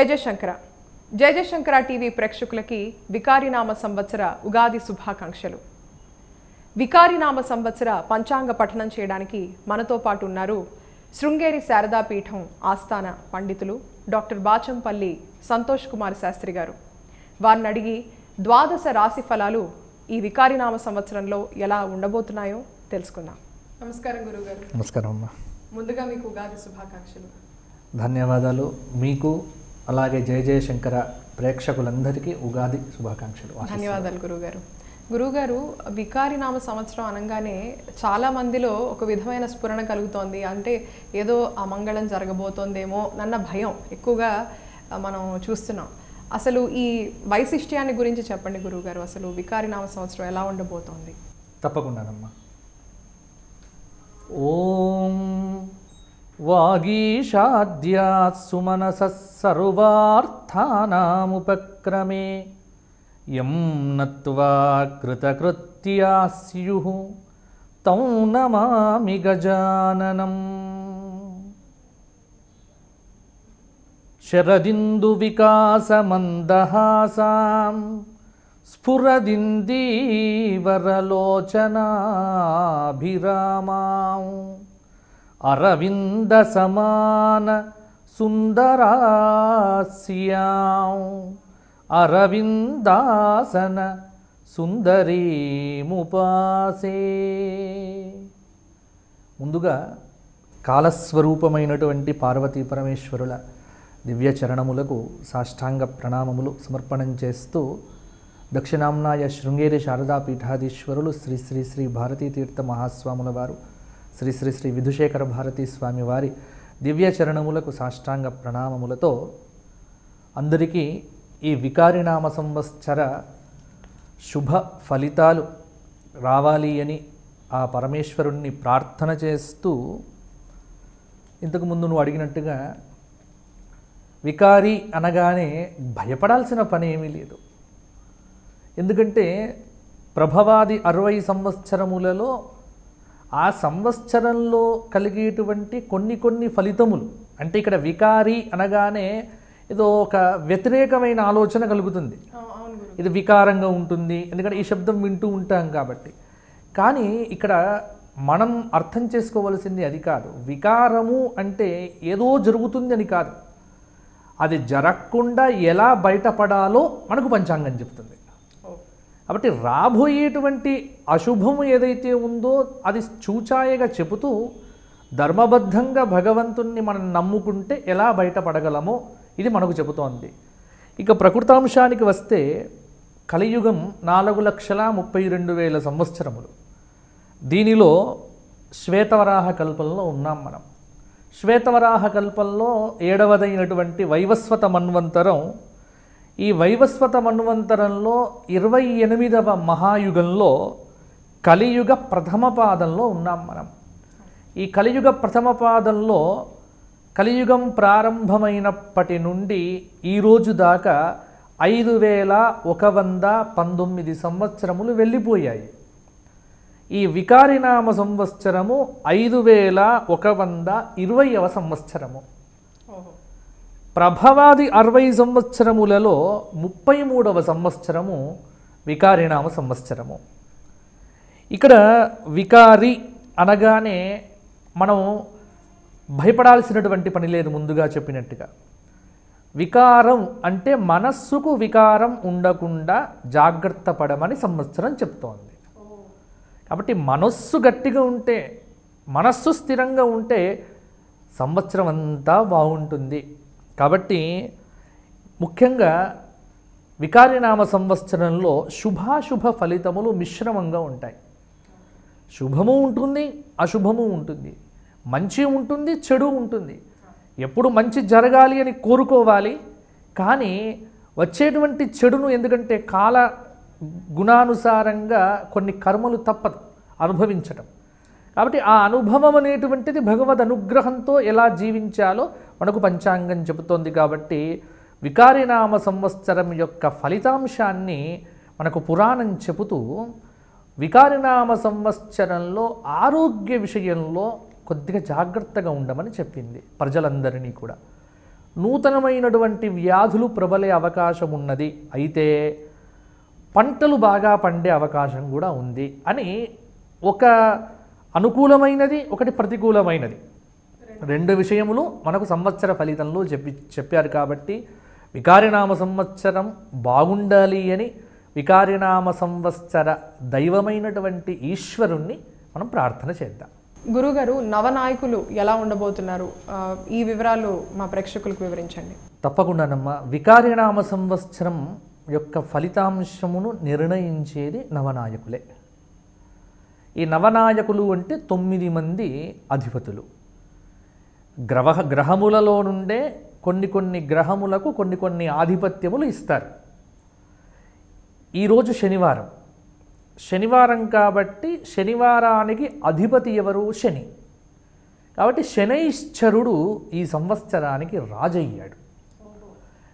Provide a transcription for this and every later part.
జయ Jayashankara Jaya Jayashankara TV ప్రేక్షకులకి వికారినామ సంవత్సర ఉగాది శుభాకాంక్షలు. వికారినామ సంవత్సర పంచాంగ పఠనం చేయడానికి మనతో పాటు ఉన్నారు శృంగేరి శారదా పీఠం ఆస్థాన పండితులు డాక్టర్ బాచంపల్లి సంతోష్ కుమార్ శాస్త్రి గారు. వారిని అడిగి ద్వాదశ రాశి ఫలాలు ఈ వికారినామ సంవత్సరంలో ఎలా ఉండబోతున్నాయో తెలుసుకుందాం. నమస్కారం గురుగారు. నమస్కారం అమ్మా. ముందుగా మీకు ఉగాది శుభాకాంక్షలు. ధన్యవాదాలు. మీకు అలాగే జయ జయశంకర ప్రేక్షకులందరికీ ఉగాది శుభాకాంక్షలు. ధన్యవాదాలు గురుగారు. గురుగారు వికారినామ సంవత్సరం అనగానే చాలా మందిలో ఒక విధమైన స్ఫురణ కలుగుతోంది. అంటే ఏదో అమంగళం జరగబోతోందేమో నన్న భయం ఎక్కువగా మనం చూస్తున్నాం. అసలు ఈ వైశిష్ట్యాన్ని గురించి చెప్పండి గురుగారు. అసలు వికారినామ సంవత్సరం ఎలా ఉండబోతోంది? తప్పకుండానమ్మా. ఓం वागीशाद्यात् सुमनसः सर्वार्थानामुपक्रमे। यं नत्वा कृतकृत्या स्युः तौ नमामि गजाननम्। शरदिन्दुविकासमन्दहासां स्फुरदिन्दीवरलोचनाभिरामाम्। అరవింద సమాన సుందరాస్యాం అరవిందాసన సుందరీముపాసే. ముందుగా కాలస్వరూపమైనటువంటి పార్వతీ పరమేశ్వరుల దివ్య చరణములకు సాష్టాంగ ప్రణామములు సమర్పణం చేస్తూ దక్షిణాంనాయ శృంగేరి శారదా పీఠాధీశ్వరులు శ్రీ శ్రీ శ్రీ భారతీ తీర్థ మహాస్వాముల వారు శ్రీ శ్రీ శ్రీ విధుశేఖర భారతీ స్వామి వారి దివ్య చరణములకు సాష్టాంగ ప్రణామములతో అందరికీ ఈ వికారినామ సంవత్సర శుభ ఫలితాలు రావాలి అని ఆ పరమేశ్వరుణ్ణి ప్రార్థన చేస్తూ ఇంతకు ముందు నువ్వు అడిగినట్టుగా వికారి అనగానే భయపడాల్సిన పని ఏమీ లేదు. ఎందుకంటే ప్రభవాది అరవై సంవత్సరములలో ఆ సంవత్సరంలో కలిగేటువంటి కొన్ని కొన్ని ఫలితములు అంటే ఇక్కడ వికారి అనగానే ఏదో ఒక వ్యతిరేకమైన ఆలోచన కలుగుతుంది. ఇది వికారంగా ఉంటుంది ఎందుకంటే ఈ శబ్దం వింటూ ఉంటాం కాబట్టి. కానీ ఇక్కడ మనం అర్థం చేసుకోవలసింది అది కాదు. వికారము అంటే ఏదో జరుగుతుంది అని కాదు. అది జరగకుండా ఎలా బయటపడాలో మనకు పంచాంగం చెప్తుంది. కాబట్టి రాబోయేటువంటి అశుభము ఏదైతే ఉందో అది చూచాయగా చెబుతూ ధర్మబద్ధంగా భగవంతుణ్ణి మనం నమ్ముకుంటే ఎలా బయటపడగలమో ఇది మనకు చెబుతోంది. ఇక ప్రకృతాంశానికి వస్తే కలియుగం నాలుగు లక్షల ముప్పై రెండు వేల సంవత్సరములు. దీనిలో శ్వేతవరాహ కల్పంలో ఉన్నాం మనం. శ్వేతవరాహ కల్పంలో ఏడవదైనటువంటి వైవస్వత మన్వంతరం ఈ వైవస్వత మన్వంతరంలో ఇరవై ఎనిమిదవ మహాయుగంలో కలియుగ ప్రథమ పాదంలో ఉన్నాం మనం. ఈ కలియుగ ప్రథమ పాదంలో కలియుగం ప్రారంభమైనప్పటి నుండి ఈ రోజు దాకా ఐదు వేల ఒక వంద పంతొమ్మిది సంవత్సరములు వెళ్ళిపోయాయి. ఈ వికారినామ సంవత్సరము ఐదు వేల ఒక వంద ఇరవైవ సంవత్సరము. ప్రభవాది అరవై సంవత్సరములలో ముప్పై మూడవ సంవత్సరము వికారినామ సంవత్సరము. ఇక్కడ వికారి అనగానే మనం భయపడాల్సినటువంటి పని లేదు ముందుగా చెప్పినట్టుగా. వికారం అంటే మనస్సుకు వికారం ఉండకుండా జాగ్రత్త పడమని సంవత్సరం చెప్తోంది. కాబట్టి మనస్సు గట్టిగా ఉంటే మనస్సు స్థిరంగా ఉంటే సంవత్సరం అంతా బాగుంటుంది. కాబట్టి ముఖ్యంగా వికారినామ సంవత్సరంలో శుభాశుభ ఫలితములు మిశ్రమంగా ఉంటాయి. శుభము ఉంటుంది అశుభము ఉంటుంది. మంచి ఉంటుంది చెడు ఉంటుంది. ఎప్పుడు మంచి జరగాలి అని కోరుకోవాలి. కానీ వచ్చేటువంటి చెడును ఎందుకంటే కాల గుణానుసారంగా కొన్ని కర్మలు తప్పదు అనుభవించటం. కాబట్టి ఆ అనుభవం అనేటువంటిది భగవద్ అనుగ్రహంతో ఎలా జీవించాలో మనకు పంచాంగం చెబుతోంది కాబట్టి వికారినామ సంవత్సరం యొక్క ఫలితాంశాన్ని మనకు పురాణం చెబుతూ వికారినామ సంవత్సరంలో ఆరోగ్య విషయంలో కొద్దిగా జాగ్రత్తగా ఉండమని చెప్పింది ప్రజలందరినీ కూడా. నూతనమైనటువంటి వ్యాధులు ప్రబలే అవకాశం ఉన్నది. అయితే పంటలు బాగా పండే అవకాశం కూడా ఉంది అని ఒక అనుకూలమైనది ఒకటి ప్రతికూలమైనది. రెండు విషయములు మనకు సంవత్సర ఫలితంలో చెప్పి చెప్పారు కాబట్టి వికారినామ సంవత్సరం బాగుండాలి అని వికారినామ సంవత్సర దైవమైనటువంటి ఈశ్వరుణ్ణి మనం ప్రార్థన చేద్దాం. గురుగారు నవనాయకులు ఎలా ఉండబోతున్నారు? ఈ వివరాలు మా ప్రేక్షకులకు వివరించండి. తప్పకుండానమ్మా వికారినామ సంవత్సరం యొక్క ఫలితాంశమును నిర్ణయించేది నవనాయకులే. ఈ నవనాయకులు అంటే తొమ్మిది మంది అధిపతులు. గ్రహ గ్రహములలో నుండే కొన్ని కొన్ని గ్రహములకు కొన్ని కొన్ని ఆధిపత్యములు ఇస్తారు. ఈరోజు శనివారం. శనివారం కాబట్టి శనివారానికి అధిపతి ఎవరు? శని. కాబట్టి శనైశ్చరుడు ఈ సంవత్సరానికి రాజయ్యాడు.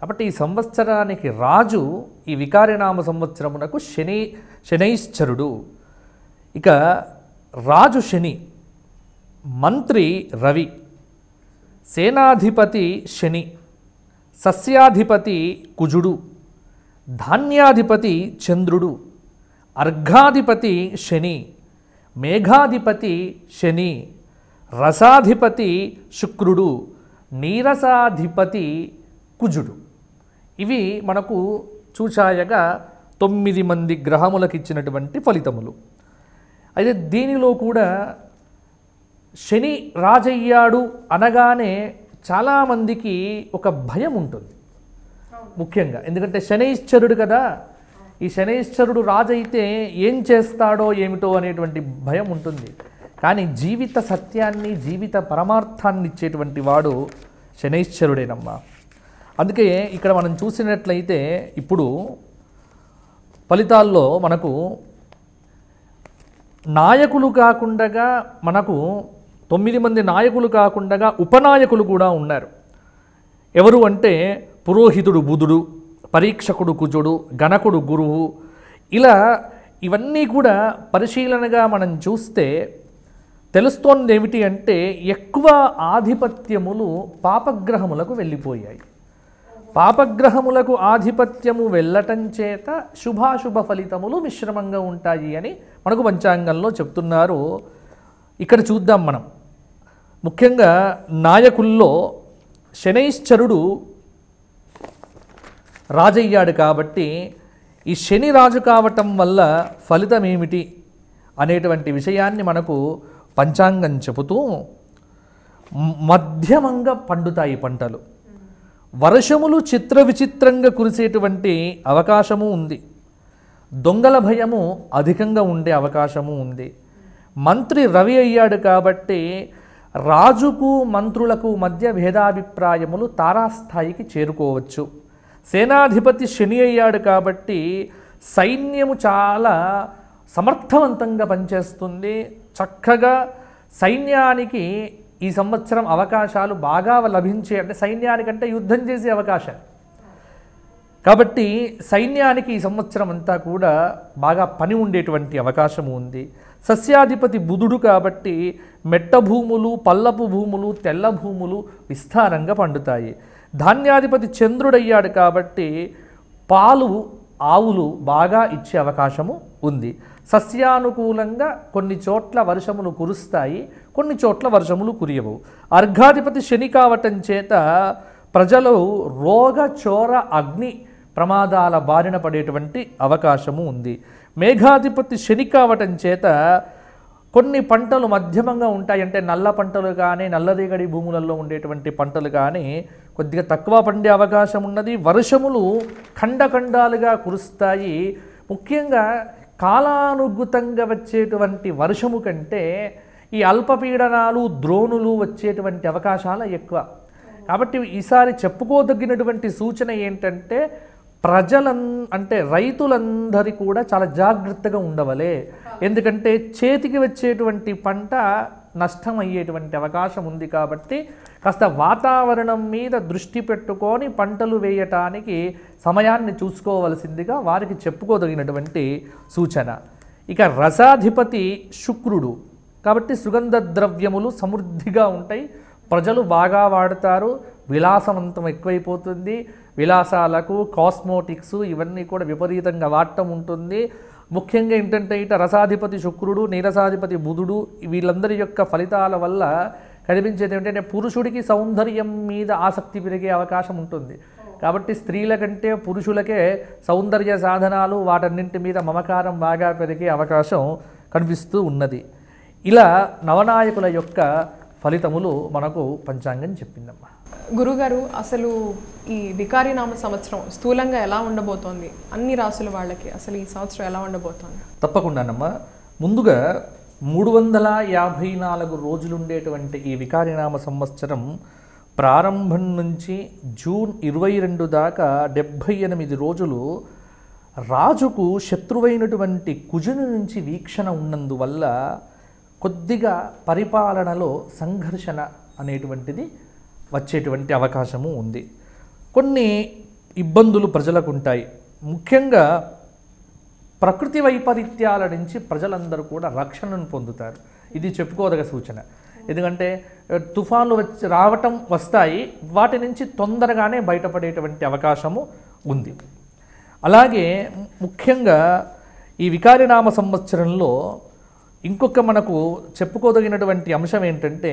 కాబట్టి ఈ సంవత్సరానికి రాజు ఈ వికారినామ సంవత్సరమునకు శని శనైశ్చరుడు. ఇక రాజు శని మంత్రి రవి. సేనాధిపతి శని సస్యాధిపతి కుజుడు ధాన్యాధిపతి చంద్రుడు అర్ఘాధిపతి శని మేఘాధిపతి శని రసాధిపతి శుక్రుడు నీరసాధిపతి కుజుడు. ఇవి మనకు చూచాయగా తొమ్మిది మంది గ్రహములకు ఇచ్చినటువంటి ఫలితములు. అయితే దీనిలో కూడా శని రాజయ్యాడు అనగానే చాలామందికి ఒక భయం ఉంటుంది. ముఖ్యంగా. ఎందుకంటే శనైశ్చరుడు కదా. ఈ శనైశ్చరుడు రాజైతే ఏం చేస్తాడో ఏమిటో అనేటువంటి భయం ఉంటుంది. కానీ జీవిత సత్యాన్ని జీవిత పరమార్థాన్ని ఇచ్చేటువంటి వాడు శనైశ్చరుడేనమ్మా. అందుకే ఇక్కడ మనం చూసినట్లయితే ఇప్పుడు ఫలితాల్లో మనకు నాయకులు కాకుండా మనకు తొమ్మిది మంది నాయకులు కాకుండా ఉపనాయకులు కూడా ఉన్నారు. ఎవరు అంటే పురోహితుడు బుధుడు పరీక్షకుడు కుజుడు గణకుడు గురువు. ఇలా ఇవన్నీ కూడా పరిశీలనగా మనం చూస్తే తెలుస్తోంది ఏమిటి అంటే ఎక్కువ ఆధిపత్యములు పాపగ్రహములకు వెళ్ళిపోయాయి. పాపగ్రహములకు ఆధిపత్యము వెళ్ళటం చేత శుభాశుభ ఫలితములు మిశ్రమంగా ఉంటాయి అని మనకు పంచాంగంలో చెప్తున్నారు. ఇక్కడ చూద్దాం మనం. ముఖ్యంగా నాయకుల్లో శనైశ్చరుడు రాజయ్యాడు కాబట్టి ఈ శని రాజు కావటం వల్ల ఫలితం ఏమిటి అనేటువంటి విషయాన్ని మనకు పంచాంగం చెబుతూ మధ్యమంగా పండుతాయి పంటలు. వర్షములు చిత్ర విచిత్రంగా కురిసేటువంటి అవకాశము ఉంది. దొంగల భయము అధికంగా ఉండే అవకాశము ఉంది. మంత్రి రవి అయ్యాడు కాబట్టి రాజుకు మంత్రులకు మధ్య భేదాభిప్రాయములు తారాస్థాయికి చేరుకోవచ్చు. సేనాధిపతి శని అయ్యాడు కాబట్టి సైన్యము చాలా సమర్థవంతంగా పనిచేస్తుంది. చక్కగా సైన్యానికి ఈ సంవత్సరం అవకాశాలు బాగా లభించే అంటే సైన్యానికంటే యుద్ధం చేసే అవకాశాలు. కాబట్టి సైన్యానికి ఈ సంవత్సరం అంతా కూడా బాగా పని ఉండేటువంటి అవకాశం ఉంది. సస్యాధిపతి బుధుడు కాబట్టి మెట్ట భూములు పల్లపు భూములు తెల్ల భూములు విస్తారంగా పండుతాయి. ధాన్యాధిపతి చంద్రుడయ్యాడు కాబట్టి పాలు ఆవులు బాగా ఇచ్చే అవకాశము ఉంది. సస్యానుకూలంగా కొన్ని చోట్ల వర్షములు కురుస్తాయి కొన్ని చోట్ల వర్షములు కురియవు. అర్ఘాధిపతి శని కావటం చేత ప్రజలు రోగ చోర అగ్ని ప్రమాదాల బారిన పడేటువంటి అవకాశము ఉంది. మేఘాధిపతి శని కావటం చేత కొన్ని పంటలు మధ్యమంగా ఉంటాయి. అంటే నల్ల పంటలు కానీ నల్లరేగడి భూములలో ఉండేటువంటి పంటలు కానీ కొద్దిగా తక్కువ పండే అవకాశం ఉన్నది. వర్షములు ఖండఖండాలుగా కురుస్తాయి. ముఖ్యంగా కాలానుగుతంగా వచ్చేటువంటి వర్షము కంటే ఈ అల్పపీడనాలు ద్రోణులు వచ్చేటువంటి అవకాశాలు ఎక్కువ. కాబట్టి ఈసారి చెప్పుకోదగినటువంటి సూచన ఏంటంటే ప్రజలం అంటే రైతులందరి కూడా చాలా జాగ్రత్తగా ఉండవలే. ఎందుకంటే చేతికి వచ్చేటువంటి పంట నష్టం అయ్యేటువంటి అవకాశం ఉంది కాబట్టి కాస్త వాతావరణం మీద దృష్టి పెట్టుకొని పంటలు వేయటానికి సమయాన్ని చూసుకోవలసిందిగా వారికి చెప్పుకోదగినటువంటి సూచన. ఇక రసాధిపతి శుక్రుడు. కాబట్టి సుగంధ ద్రవ్యములు సమృద్ధిగా ఉంటాయి. ప్రజలు బాగా వాడతారు. విలాసవంతం ఎక్కువైపోతుంది. విలాసాలకు కాస్మోటిక్స్ ఇవన్నీ కూడా విపరీతంగా వాడటం ఉంటుంది. ముఖ్యంగా ఏంటంటే ఇట రసాధిపతి శుక్రుడు నీరసాధిపతి బుధుడు వీళ్ళందరి యొక్క ఫలితాల వల్ల కనిపించేది ఏంటంటే పురుషుడికి సౌందర్యం మీద ఆసక్తి పెరిగే అవకాశం ఉంటుంది. కాబట్టి స్త్రీల కంటే పురుషులకే సౌందర్య సాధనాలు వాటన్నింటి మీద మమకారం బాగా పెరిగే అవకాశం కనిపిస్తూ ఉన్నది. ఇలా నవనాయకుల యొక్క ఫలితములు మనకు పంచాంగం చెప్పిందమ్మా. గురుగారు అసలు ఈ వికారినామ సంవత్సరం స్థూలంగా ఎలా ఉండబోతోంది? అన్ని రాసుల వాళ్ళకి అసలు ఈ సంవత్సరం ఎలా ఉండబోతోంది? తప్పకుండానమ్మా. ముందుగా మూడు వందల యాభై నాలుగు రోజులుండేటువంటి ఈ వికారినామ సంవత్సరం ప్రారంభం నుంచి జూన్ ఇరవై రెండు దాకా డెబ్భై ఎనిమిది రోజులు రాజుకు శత్రువైనటువంటి కుజుని నుంచి వీక్షణ ఉన్నందువల్ల కొద్దిగా పరిపాలనలో సంఘర్షణ అనేటువంటిది వచ్చేటువంటి అవకాశము ఉంది. కొన్ని ఇబ్బందులు ప్రజలకు ఉంటాయి ముఖ్యంగా ప్రకృతి వైపరీత్యాల నుంచి ప్రజలందరూ కూడా రక్షణను పొందుతారు. ఇది చెప్పుకోదగ సూచన. ఎందుకంటే తుఫాన్లు వచ్చి రావటం వస్తాయి. వాటి నుంచి తొందరగానే బయటపడేటువంటి అవకాశము ఉంది. అలాగే ముఖ్యంగా ఈ వికారినామ సంవత్సరంలో ఇంకొక మనకు చెప్పుకోదగినటువంటి అంశం ఏంటంటే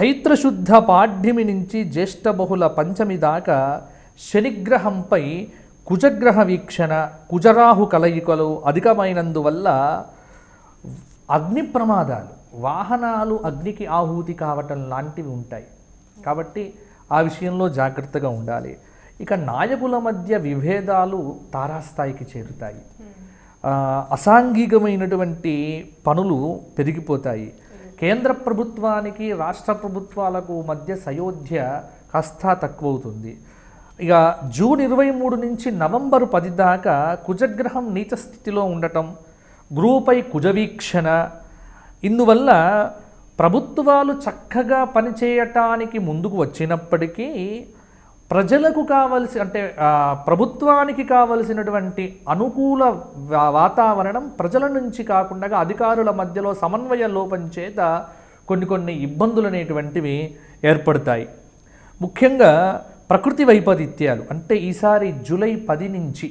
చైత్రశుద్ధ పాడ్యమి నుంచి జ్యేష్ఠ బహుళ పంచమి దాకా శనిగ్రహంపై కుజగ్రహ వీక్షణ కుజరాహు కలయికలు అధికమైనందువల్ల అగ్ని ప్రమాదాలు వాహనాలు అగ్నికి ఆహుతి కావటం లాంటివి ఉంటాయి. కాబట్టి ఆ విషయంలో జాగ్రత్తగా ఉండాలి. ఇక నాయకుల మధ్య విభేదాలు తారాస్థాయికి చేరుతాయి. అసాంఘికమైనటువంటి పనులు పెరిగిపోతాయి. కేంద్ర ప్రభుత్వానికి రాష్ట్ర ప్రభుత్వాలకు మధ్య సయోధ్య కాస్త తక్కువవుతుంది. ఇక జూన్ ఇరవై మూడు నుంచి నవంబర్ పది దాకా కుజగ్రహం నీచ స్థితిలో ఉండటం గురువుపై కుజవీక్షణ ఇందువల్ల ప్రభుత్వాలు చక్కగా పనిచేయటానికి ముందుకు వచ్చినప్పటికీ ప్రజలకు కావలసి అంటే ప్రభుత్వానికి కావలసినటువంటి అనుకూల వా- వాతావరణం ప్రజల నుంచి కాకుండా అధికారుల మధ్యలో సమన్వయ లోపం చేత కొన్ని కొన్ని ఇబ్బందులు అనేటువంటివి ఏర్పడతాయి. ముఖ్యంగా ప్రకృతి వైపరీత్యాలు అంటే ఈసారి జూలై పది నుంచి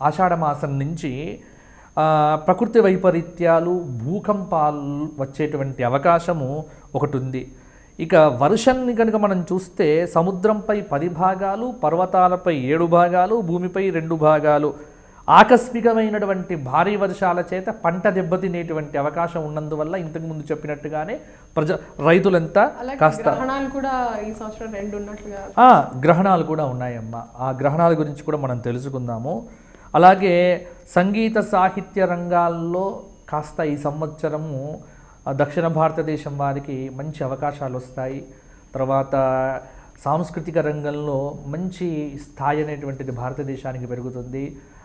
ఆషాఢమాసం నుంచి ప్రకృతి వైపరీత్యాలు భూకంపాలు వచ్చేటువంటి అవకాశము ఒకటి ఉంది ఇక వర్షాన్ని కనుక మనం చూస్తే సముద్రంపై పది భాగాలు పర్వతాలపై ఏడు భాగాలు భూమిపై రెండు భాగాలు. ఆకస్మికమైనటువంటి భారీ వర్షాల చేత పంట దెబ్బతినేటువంటి అవకాశం ఉన్నందువల్ల ఇంతకుముందు చెప్పినట్టుగానే ప్రజ రైతులంతా కాస్త గ్రహణాలు కూడా ఈ సంవత్సరం రెండు ఉన్నట్లుగా ఆ, గ్రహణాలు కూడా ఉన్నాయమ్మా. ఆ గ్రహణాల గురించి కూడా మనం తెలుసుకుందాము. అలాగే సంగీత సాహిత్య రంగాల్లో కాస్త ఈ సంవత్సరము దక్షిణ భారతదేశం వారికి మంచి అవకాశాలు వస్తాయి. తర్వాత సాంస్కృతిక రంగంలో మంచి స్థాయి అనేటువంటిది భారతదేశానికి పెరుగుతుంది.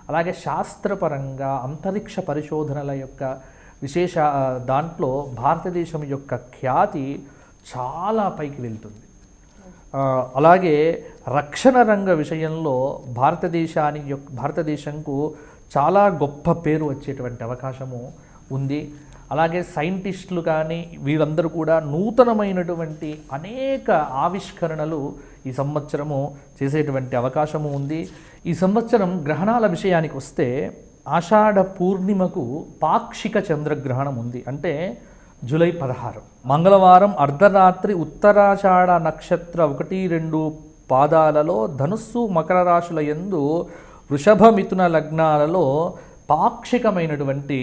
అలాగే శాస్త్రపరంగా అంతరిక్ష పరిశోధనల యొక్క విశేష దాంట్లో భారతదేశం యొక్క ఖ్యాతి చాలా పైకి వెళ్తుంది. అలాగే రక్షణ రంగ విషయంలో భారతదేశానికి యొక్క భారతదేశంకు చాలా గొప్ప పేరు వచ్చేటువంటి అవకాశము ఉంది. అలాగే సైంటిస్టులు కానీ వీరందరూ కూడా నూతనమైనటువంటి అనేక ఆవిష్కరణలు ఈ సంవత్సరము చేసేటువంటి అవకాశము ఉంది. ఈ సంవత్సరం గ్రహణాల విషయానికి వస్తే ఆషాఢ పూర్ణిమకు పాక్షిక చంద్రగ్రహణం ఉంది. అంటే జూలై పదహారు. మంగళవారం అర్ధరాత్రి ఉత్తరాషాఢ నక్షత్ర ఒకటి రెండు పాదాలలో ధనుస్సు మకర రాశుల యందు వృషభ మిథున లగ్నాలలో పాక్షికమైనటువంటి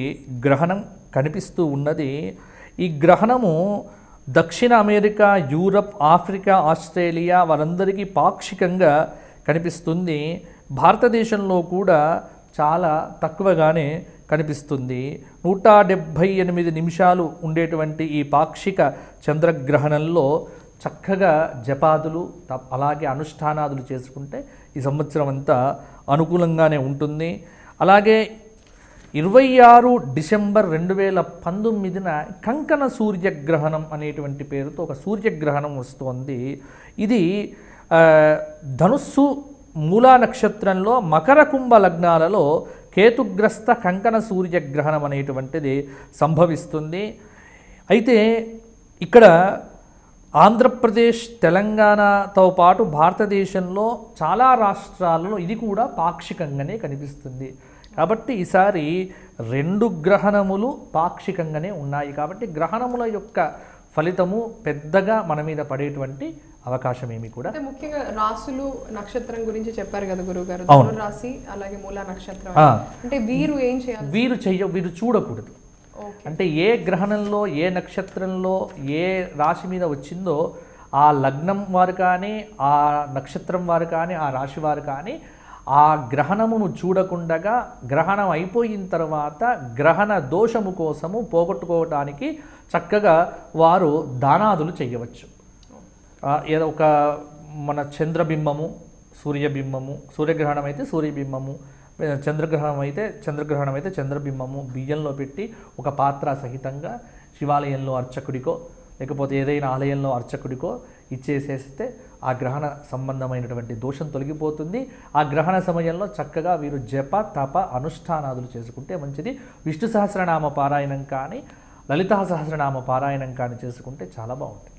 గ్రహణం కనిపిస్తూ ఉన్నది. ఈ గ్రహణము దక్షిణ అమెరికా యూరప్ ఆఫ్రికా ఆస్ట్రేలియా వారందరికీ పాక్షికంగా కనిపిస్తుంది. భారతదేశంలో కూడా చాలా తక్కువగానే కనిపిస్తుంది. నూట డెబ్భై ఎనిమిది నిమిషాలు ఉండేటువంటి ఈ పాక్షిక చంద్రగ్రహణంలో చక్కగా జపాదులు త- అలాగే అనుష్ఠానాదులు చేసుకుంటే ఈ సంవత్సరం అంతా అనుకూలంగానే ఉంటుంది. అలాగే ఇరవై ఆరు డిసెంబర్ రెండు వేల పంతొమ్మిదిన కంకణ సూర్యగ్రహణం అనేటువంటి పేరుతో ఒక సూర్యగ్రహణం వస్తోంది. ఇది ధనుస్సు మూలా నక్షత్రంలో మకర కుంభ లగ్నాలలో కేతుగ్రస్త కంకణ సూర్యగ్రహణం అనేటువంటిది సంభవిస్తుంది. అయితే ఇక్కడ ఆంధ్రప్రదేశ్ తెలంగాణతో పాటు భారతదేశంలో చాలా రాష్ట్రాలలో ఇది కూడా పాక్షికంగానే కనిపిస్తుంది. కాబట్టి ఈసారి రెండు గ్రహణములు పాక్షికంగానే ఉన్నాయి కాబట్టి గ్రహణముల యొక్క ఫలితము పెద్దగా మన మీద పడేటువంటి అవకాశం ఏమి కూడా ముఖ్యంగా రాసులు నక్షత్రం గురించి చెప్పారు కదా గురువు గారు. రాశి అలాగే మూల నక్షత్రం. అంటే వీరు ఏం చేయాలి వీరు చెయ్య వీరు చూడకూడదు అంటే ఏ గ్రహణంలో ఏ నక్షత్రంలో ఏ రాశి మీద వచ్చిందో ఆ లగ్నం వారు కానీ ఆ నక్షత్రం వారు కానీ ఆ రాశి వారు కానీ ఆ గ్రహణమును చూడకుండగా గ్రహణం అయిపోయిన తర్వాత గ్రహణ దోషము కోసము పోగొట్టుకోవటానికి చక్కగా వారు దానాదులు చేయవచ్చు. ఏదో ఒక మన చంద్రబింబము సూర్యబింబము సూర్యగ్రహణం అయితే సూర్యబింబము చంద్రగ్రహణం అయితే చంద్రగ్రహణం అయితే చంద్రబింబము బియ్యంలో పెట్టి ఒక పాత్ర సహితంగా శివాలయంలో అర్చకుడికో లేకపోతే ఏదైనా ఆలయంలో అర్చకుడికో ఇచ్చేసేస్తే ఆ గ్రహణ సంబంధమైనటువంటి దోషం తొలగిపోతుంది. ఆ గ్రహణ సమయంలో చక్కగా వీరు జప తప అనుష్ఠానాదులు చేసుకుంటే మంచిది. విష్ణు సహస్రనామ పారాయణం కానీ లలితా సహస్రనామ పారాయణం కానీ చేసుకుంటే చాలా బాగుంటుంది.